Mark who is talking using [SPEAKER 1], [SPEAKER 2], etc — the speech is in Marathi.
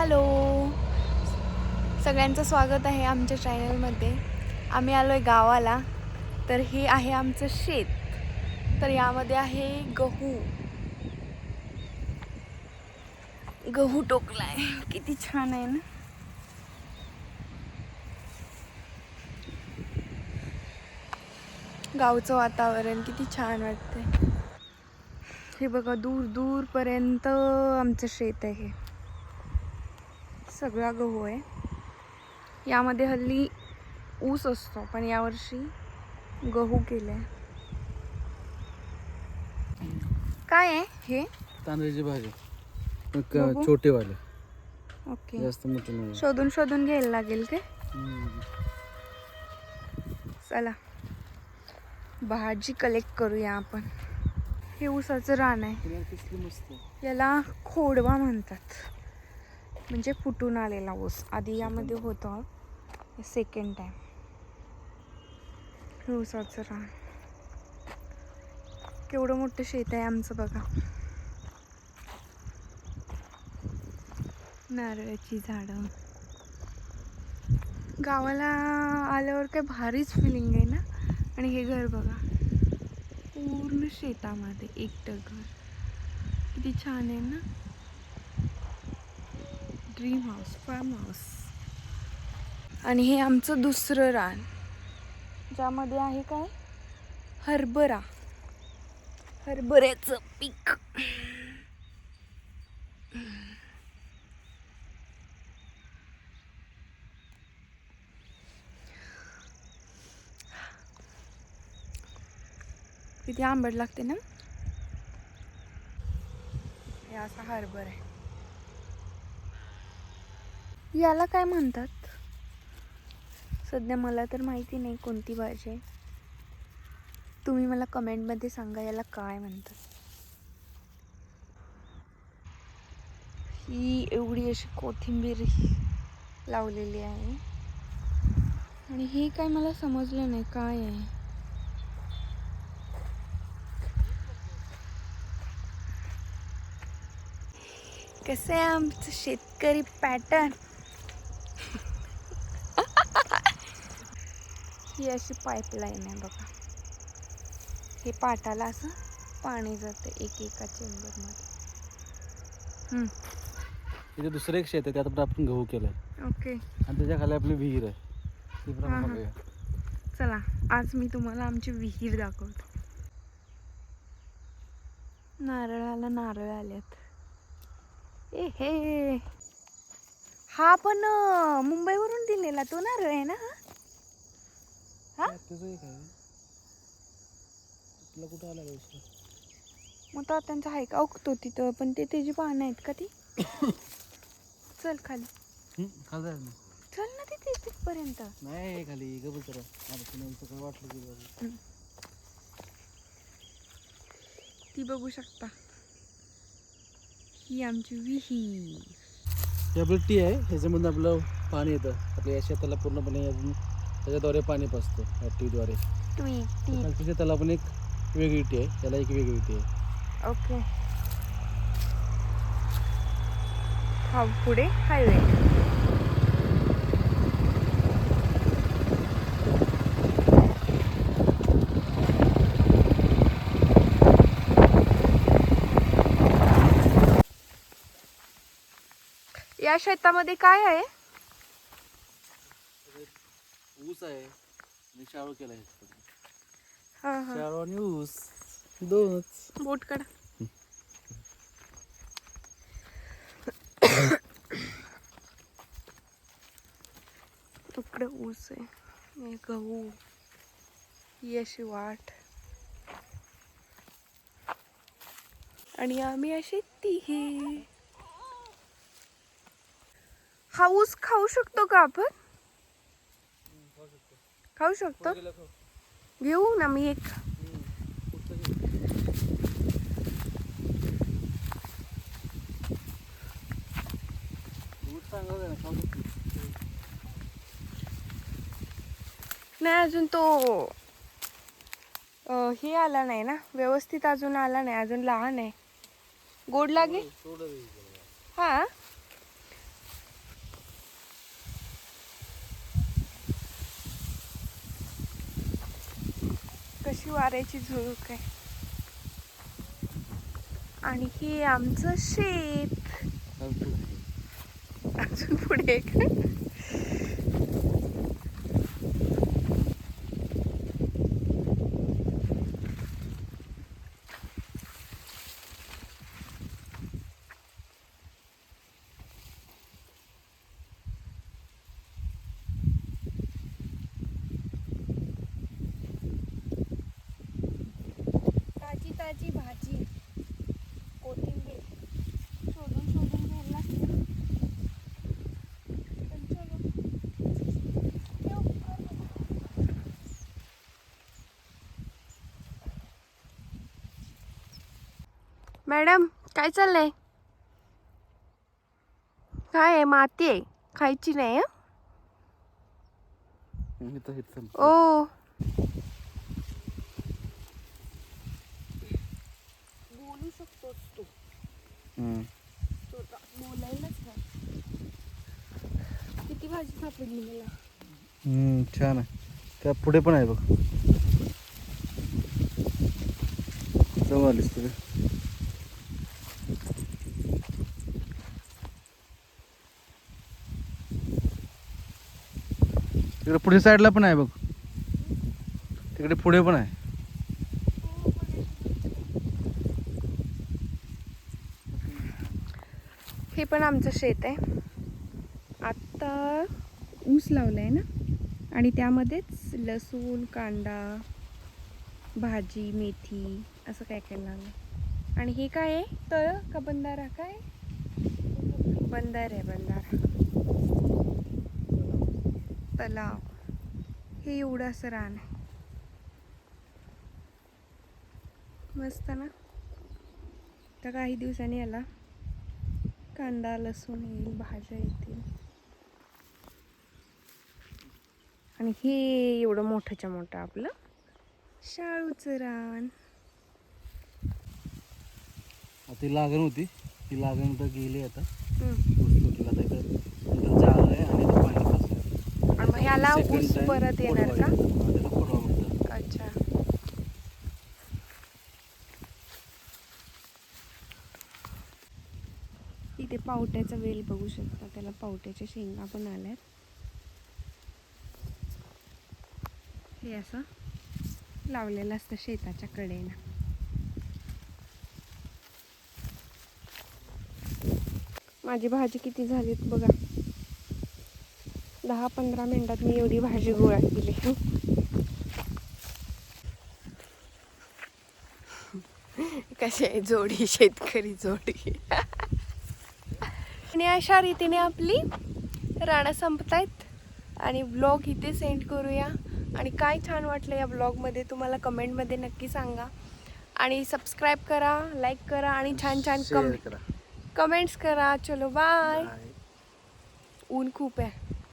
[SPEAKER 1] हॅलो. सगळ्यांचं स्वागत आहे आमच्या चॅनलमध्ये. आम्ही आलो आहे गावाला तर हे आहे आमचं शेत. तर यामध्ये आहे गहू. गहू टोकलाय. किती छान आहे ना? गावचं वातावरण किती छान वाटतंय. हे बघा दूर दूरपर्यंत आमचं शेत आहे सगळा गहू आहे. यामध्ये हल्ली ऊस असतो पण यावर्षी गहू केले काय आहे हे?
[SPEAKER 2] तांदळाची भाजी. एक
[SPEAKER 1] बघू.
[SPEAKER 2] छोटेवाले.
[SPEAKER 1] ओके.
[SPEAKER 2] जास्त मोठे नाही.
[SPEAKER 1] शोधून शोधून घ्यायला लागेल
[SPEAKER 2] हम्म.
[SPEAKER 1] चला. भाजी कलेक्ट करूया आपण. हे ऊसाचं रान आहे. याला खोडवा म्हणतात. म्हणजे फुटून आलेला ऊस. आधी यामध्ये होतं. सेकंड टाइम हे ऊसाचं रान. केवढं मोठं शेत आहे आमचं बघा. नारळाची झाडं. गावाला आल्यावर काय भारीच फिलिंग आहे ना? आणि हे घर बघा. पूर्ण शेतामध्ये एकटं घर. किती छान आहे ना? ड्रीम हाऊस फार्म हाऊस आणि हे आमचं दुसरं रान ज्यामध्ये आहे काय? हरभरा. हरभऱ्याचं पीक. किती आंबट लागते ना? हे असा हरभर आहे. याला काय म्हणतात? सध्या मला तर माहिती नाही कोणती भाजी आहे. तुम्ही मला कमेंटमध्ये सांगा याला काय म्हणतात. ही एवढी अशी कोथिंबीर लावलेली आहे. आणि हे काय मला समजलं नाही काय आहे. कसं आहे आमचं शेतकरी पॅटर्न ही अशी पाईपलाईन आहे बघा. हे पाटाला असं पाणी जातं एक एका चेंबरमध्ये
[SPEAKER 2] इथे दुसरं एक शेत आहे त्यात पण आपण गहू केलाय.
[SPEAKER 1] ओके
[SPEAKER 2] आणि त्याच्याखाली आपली विहीर आहे. ती पण आपण
[SPEAKER 1] हा.
[SPEAKER 2] बघूया.
[SPEAKER 1] चला आज मी तुम्हाला आमची विहीर दाखवतो. नारळाला नारळ आल्यात ए हे. हा पण अं, मुंबईवरून दिलेला तो नारळ आहे ना हा? हा?
[SPEAKER 2] त्याचं एक आहे तुला कुठं आला
[SPEAKER 1] मग तो त्यांचा आहे का? ओकतो तिथं पण ते त्याची पानं आहेत का ती? चल खाली.
[SPEAKER 2] खाली जायचं.
[SPEAKER 1] चल ना तिथे तिथपर्यंत.
[SPEAKER 2] नाही खाली. गबल मला पुन्हा काय वाटलं की बाबा.
[SPEAKER 1] ती बघू शकता. ही आमची विहीर
[SPEAKER 2] हे आपलं टी आहे. ह्याच्यामधून आपलं पाणी येतं. आपल्या या शेताला पूर्णपणे अजून त्याच्याद्वारे पाणी पाचतं या टीद्वारे
[SPEAKER 1] ट्वी टी
[SPEAKER 2] शेताला पण एक वेगळी टी आहे त्याला एक वेगळी टी आहे.
[SPEAKER 1] ओके. हा पुढे हायवे. या शेतामध्ये काय आहे?
[SPEAKER 2] ऊस आहे. आणि शाळू केला आहे
[SPEAKER 1] हा हा.
[SPEAKER 2] शाळू आणि ऊस. दोनच.
[SPEAKER 1] बोट काढा. इकडं ऊस आहे. हे गहू ही अशी वाट. आणि आम्ही अशी तिही हा ऊस खाऊ शकतो का आपण? खाऊ शकतो. घेऊ ना मी एक. नाही अजून तो हे आला नाही ना व्यवस्थित अजून आला नाही अजून लहान आहे. गोड लागे हा? कशी वाऱ्याची झुळूक आहे. आणि हे आमचं शेत. अजून पुढे. एक ताजी ताजी भाजी कोथिंबीर शोधून शोधून घ्यायला लागते पण चलो. ठेव, कर बाबा. मॅडम काय चाललंय? काय आहे माती आहे खायची नाही हं? ओ. बोलू शकतोस तू. बोलायलाच नाही. किती भाजी सापडली मला?
[SPEAKER 2] हम्म, छान आहे. त्या पुढे पण आहे बघ. जवळ आलीस तुला तिकडे पुढे साईडला पण आहे बघ. तिकडे पुढे पण आहे.
[SPEAKER 1] हे पण आमचं शेत आहे. आत्ता ऊस लावलाय ना? आणि त्यामध्येच लसूण कांदा भाजी मेथी असं काय काय लागलं आणि हे काय आहे? तळ का बंधारा? काय? बंधार आहे बंधारा. तलाव. हे एवढं असं रान आहे. मस्त ना? तर काही दिवसांनी याला कांदा लसूण येईल भाज्या येतील. आणि हे एवढं मोठंच्या मोठं आपलं शाळूचं रान.
[SPEAKER 2] ती लागण होती. ती लागण तर गेली आता. जाळ आहे Second
[SPEAKER 1] ऊस परत येणार का. अच्छा. इथे पावट्याचा वेल बघू शकता. त्याला पावट्याच्या शेंगा पण आल्यात. हे असं लावलेलं असतं शेताच्या कडेनं. माझी भाजी किती झालीत बघा. दहा पंधरा मिनिटात मी एवढी भाजी गोळा केली. कशी आहे जोडी शेतकरी जोडी. आणि अशा रीतीने आपली राणा संपतायत आणि ब्लॉग इथे सेंड करूया. आणि काय छान वाटलं या ब्लॉगमध्ये तुम्हाला कमेंटमध्ये नक्की सांगा. आणि सबस्क्राईब करा लाईक करा आणि छान छान कम
[SPEAKER 2] करा.
[SPEAKER 1] कमेंट्स करा. चलो बाय. ऊन खूप आहे.